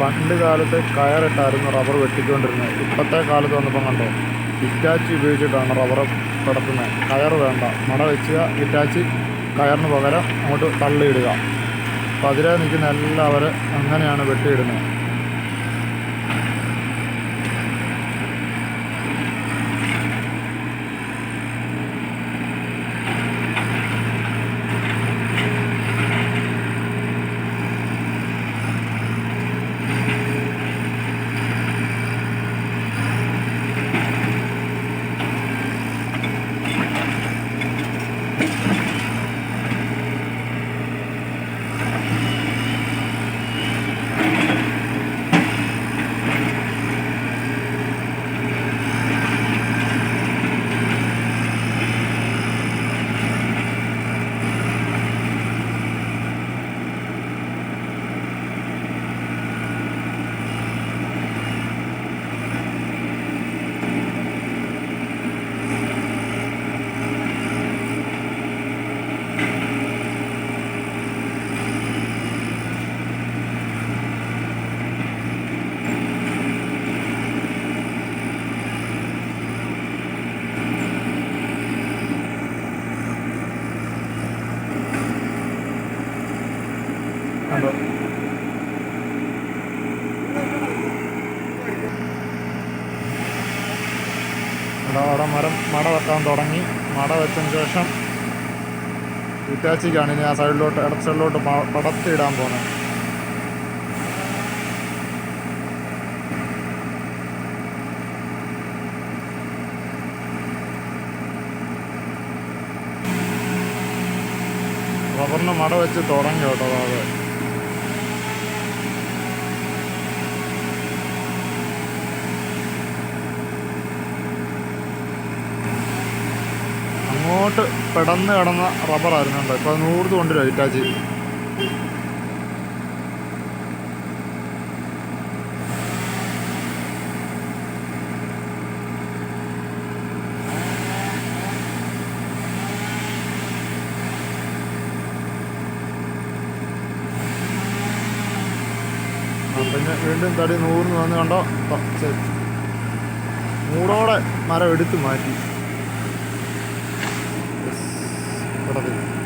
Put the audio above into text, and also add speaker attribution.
Speaker 1: പണ്ട് കാലത്ത് കയറിട്ടായിരുന്നു റബ്ബർ വെട്ടിക്കൊണ്ടിരുന്നത്. ഇപ്പോഴത്തെ കാലത്ത് വന്നപ്പോൾ കണ്ടോ ഇറ്റാച്ചി ഉപയോഗിച്ചിട്ടാണ് റബ്ബർ കിടക്കുന്നത് കയർ വേണ്ട. മട വെച്ച് ഇറ്റാച്ചി കയറിന് പകരം അങ്ങോട്ട് തള്ളിയിടുക. അപ്പോൾ അതിലെ നിൽക്കുന്ന എല്ലാവരും അങ്ങനെയാണ് വെട്ടിയിടുന്നത്. കണ്ടോ അവിടെ മരം മട വെക്കാൻ തുടങ്ങി. മട വെച്ചതിന് ശേഷം ഇറ്റാച്ചിക്കാണ് ഇനി ആ സൈഡിലോട്ട് ഇടത് സൈഡിലോട്ട് പടത്തിയിടാൻ പോകുന്നത്. റബ്ബറിന് മട വെച്ച് തുടങ്ങി കേട്ടോ അത്. അങ്ങോട്ട് പെടന്ന് കിടന്ന റബ്ബറായിരുന്നു കേട്ടോ ഇപ്പോൾ നൂറ് കൊണ്ടുവരും ഇറ്റാച്ചി ആ, പിന്നെ വീണ്ടും തടി നൂറിന് വന്ന് കണ്ടോ? ശരി. മൂടോടെ മരം എടുത്ത് മാറ്റി. ദേ.